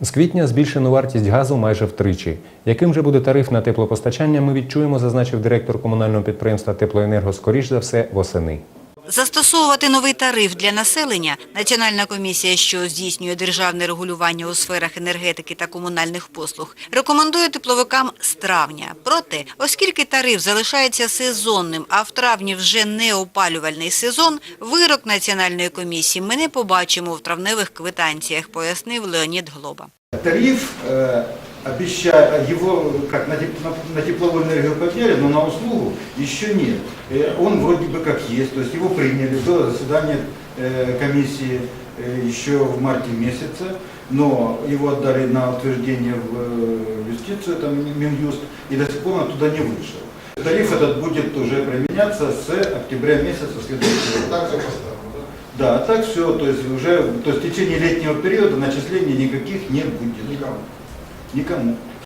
З квітня збільшено вартість газу майже втричі. Яким же буде тариф на теплопостачання, ми відчуємо, зазначив директор комунального підприємства Теплоенерго, скоріш за все, восени. Застосовувати новий тариф для населення Національна комісія, що здійснює державне регулювання у сферах енергетики та комунальних послуг, рекомендує тепловикам з травня. Проте, оскільки тариф залишається сезонним, а в травні вже не опалювальний сезон, вирок Національної комісії ми не побачимо в травневих квитанціях, пояснив Леонід Глоба. Тариф, э, обещая его как на, теп- на- тепловую энергию подняли, но на услугу еще нет. Э, Он вроде бы как есть, то есть его приняли, было заседание э, комиссии э, еще в марте месяце, но его отдали на утверждение в юстицию, это Минюст, и до сих пор он туда не вышел. Тариф этот будет уже применяться с октября месяца следующего года. Да? А так все, то есть уже, то есть в течение летнего периода начислений никаких не будет. Никому. 你 러.